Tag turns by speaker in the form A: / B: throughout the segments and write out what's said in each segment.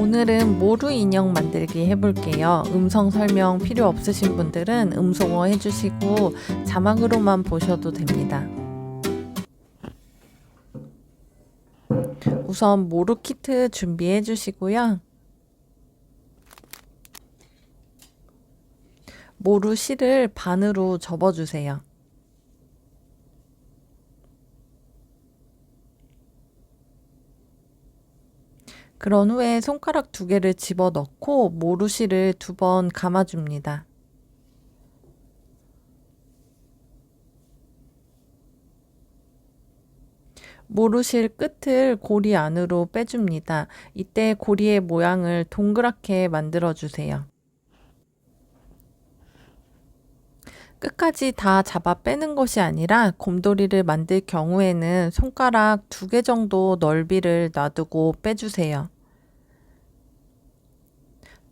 A: 오늘은 모루 인형 만들기 해볼게요. 음성 설명 필요 없으신 분들은 음성어 해주시고 자막으로만 보셔도 됩니다. 우선 모루 키트 준비해 주시고요. 모루 실을 반으로 접어주세요. 그런 후에 손가락 두 개를 집어 넣고 모루실을 두번 감아줍니다. 모루실 끝을 고리 안으로 빼줍니다. 이때 고리의 모양을 동그랗게 만들어 주세요. 끝까지 다 잡아 빼는 것이 아니라 곰돌이를 만들 경우에는 손가락 두 개 정도 넓이를 놔두고 빼주세요.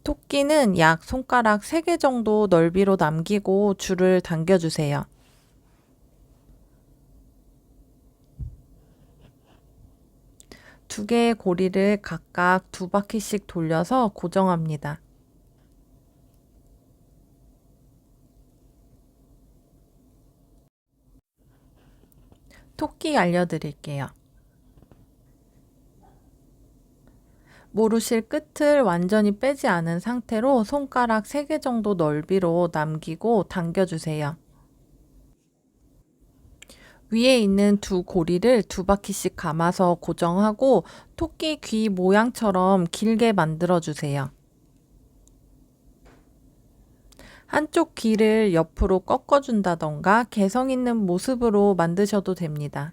A: 토끼는 약 손가락 세개 정도 넓이로 남기고 줄을 당겨주세요. 두 개의 고리를 각각 두 바퀴씩 돌려서 고정합니다. 토끼 알려드릴게요. 모루실 끝을 완전히 빼지 않은 상태로 손가락 3개 정도 넓이로 남기고 당겨주세요. 위에 있는 두 고리를 두 바퀴씩 감아서 고정하고 토끼 귀 모양처럼 길게 만들어 주세요. 한쪽 귀를 옆으로 꺾어준다던가 개성 있는 모습으로 만드셔도 됩니다.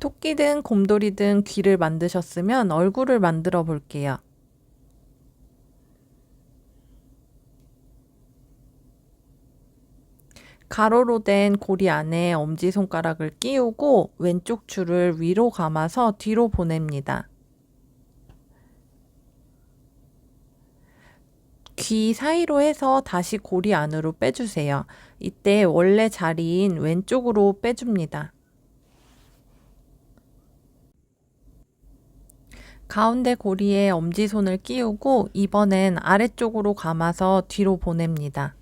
A: 토끼든 곰돌이든 귀를 만드셨으면 얼굴을 만들어 볼게요. 가로로 된 고리 안에 엄지손가락을 끼우고 왼쪽 줄을 위로 감아서 뒤로 보냅니다. 귀 사이로 해서 다시 고리 안으로 빼주세요. 이때 원래 자리인 왼쪽으로 빼줍니다. 가운데 고리에 엄지손을 끼우고 이번엔 아래쪽으로 감아서 뒤로 보냅니다.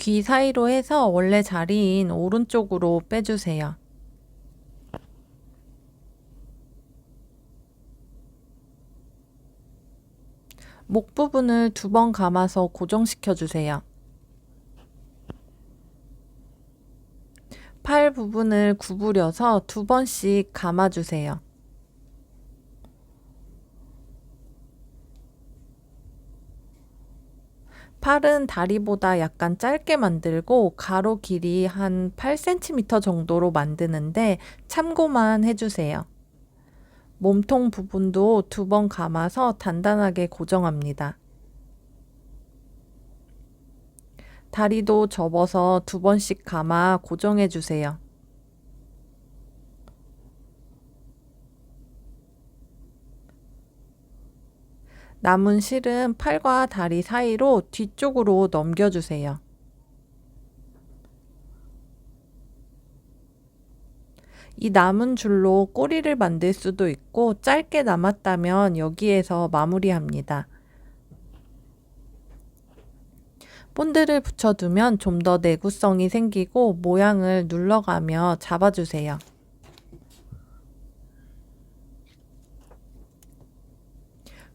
A: 귀 사이로 해서 원래 자리인 오른쪽으로 빼주세요. 목 부분을 두 번 감아서 고정시켜 주세요. 팔 부분을 구부려서 두 번씩 감아주세요. 팔은 다리보다 약간 짧게 만들고 가로 길이 한 8cm 정도로 만드는데 참고만 해주세요. 몸통 부분도 두 번 감아서 단단하게 고정합니다. 다리도 접어서 두 번씩 감아 고정해 주세요. 남은 실은 팔과 다리 사이로 뒤쪽으로 넘겨주세요. 이 남은 줄로 꼬리를 만들 수도 있고 짧게 남았다면 여기에서 마무리합니다. 본드를 붙여두면 좀 더 내구성이 생기고 모양을 눌러가며 잡아주세요.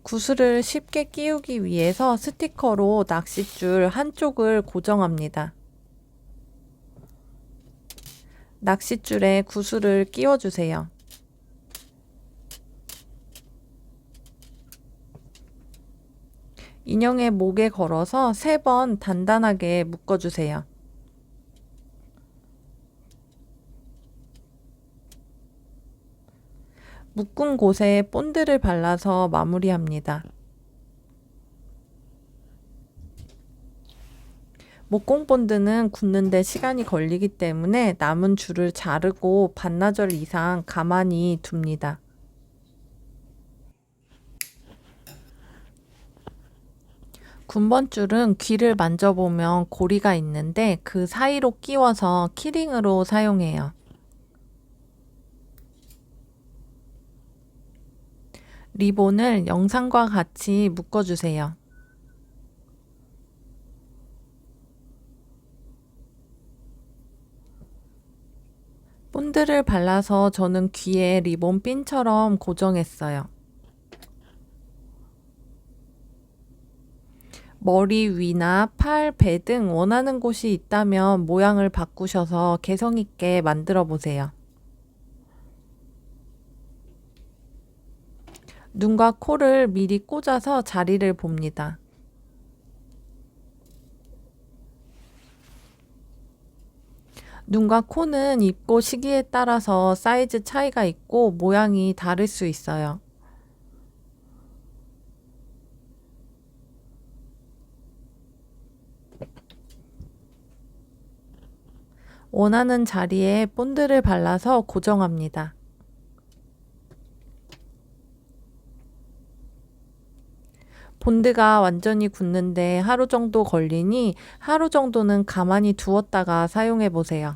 A: 구슬을 쉽게 끼우기 위해서 스티커로 낚싯줄 한쪽을 고정합니다. 낚싯줄에 구슬을 끼워주세요. 인형의 목에 걸어서 세 번 단단하게 묶어주세요. 묶은 곳에 본드를 발라서 마무리합니다. 목공 본드는 굳는데 시간이 걸리기 때문에 남은 줄을 자르고 반나절 이상 가만히 둡니다. 군번줄은 귀를 만져보면 고리가 있는데 그 사이로 끼워서 키링으로 사용해요. 리본을 영상과 같이 묶어주세요. 본드를 발라서 저는 귀에 리본 핀처럼 고정했어요. 머리 위나 팔, 배 등 원하는 곳이 있다면 모양을 바꾸셔서 개성 있게 만들어 보세요. 눈과 코를 미리 꽂아서 자리를 봅니다. 눈과 코는 입고 시기에 따라서 사이즈 차이가 있고 모양이 다를 수 있어요. 원하는 자리에 본드를 발라서 고정합니다. 본드가 완전히 굳는데 하루 정도 걸리니 하루 정도는 가만히 두었다가 사용해 보세요.